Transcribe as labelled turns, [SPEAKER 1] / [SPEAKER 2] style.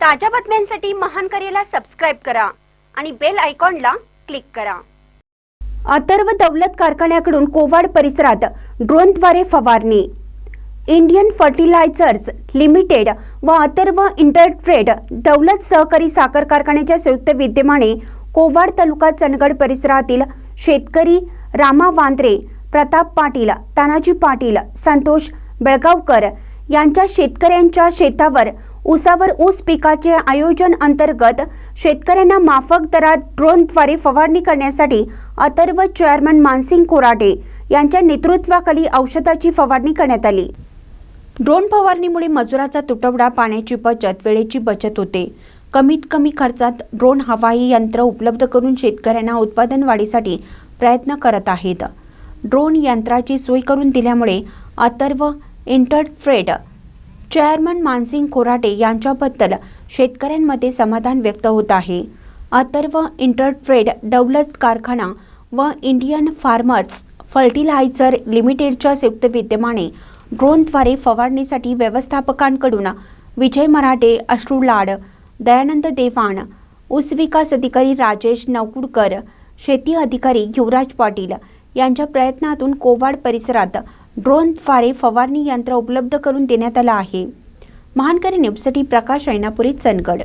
[SPEAKER 1] ताज्या बातम्यांसाठी महान करेला सबस्क्राईब करा आणि बेल आयकॉनला क्लिक करा. अथर्व दौलत कारखान्याकडून कोवाड परिसरात ड्रोनद्वारे फवारणी. इंडियन फर्टिलायझर्स लिमिटेड व अथर्व इंटरट्रेड दौलत सहकारी साखर कारखान्याच्या संयुक्त विद्यमाने कोवाड तालुका चंदगड परिसरातील शेतकरी रामा वांद्रे प्रताप पाटील तानाजी पाटील संतोष बेळगावकर यांच्या शेतकऱ्यांच्या शेतावर ऊसावर ऊस पिकाचे आयोजन अंतर्गत शेतकऱ्यांना माफक दरात ड्रोनद्वारे फवारणी करण्यासाठी अथर्व चेअरमन मानसिंग कोराडे यांच्या नेतृत्वाखाली औषधाची फवारणी करण्यात आली. ड्रोन फवारणीमुळे मजुराचा तुटवडा पाण्याची बचत वेळेची बचत होते. कमीत कमी खर्चात ड्रोन हवाई यंत्र उपलब्ध करून शेतकऱ्यांना उत्पादन वाढीसाठी प्रयत्न करत आहेत. ड्रोन यंत्राची सोय करून दिल्यामुळे अथर्व इंटरफ्रेड चेअरमन मानसिंग कोराटे यांच्याबद्दल शेतकऱ्यांमध्ये समाधान व्यक्त होत आहे. अथर्व इंटरट्रेड दौलत कारखाना व इंडियन फार्मर्स फर्टिलायझर लिमिटेडच्या संयुक्त विद्यमाने ड्रोनद्वारे फवारणीसाठी व्यवस्थापकांकडून विजय मराठे अश्रू लाड दयानंद देवाण ऊस विकास अधिकारी राजेश नवकुडकर शेती अधिकारी युवराज पाटील यांच्या प्रयत्नातून कोवाड परिसरात ड्रोनद्वारे फवारणी यंत्र उपलब्ध करून देण्यात आलं आहे. महानकरी न्यूजसाठी प्रकाश ऐनापुरी चंदगड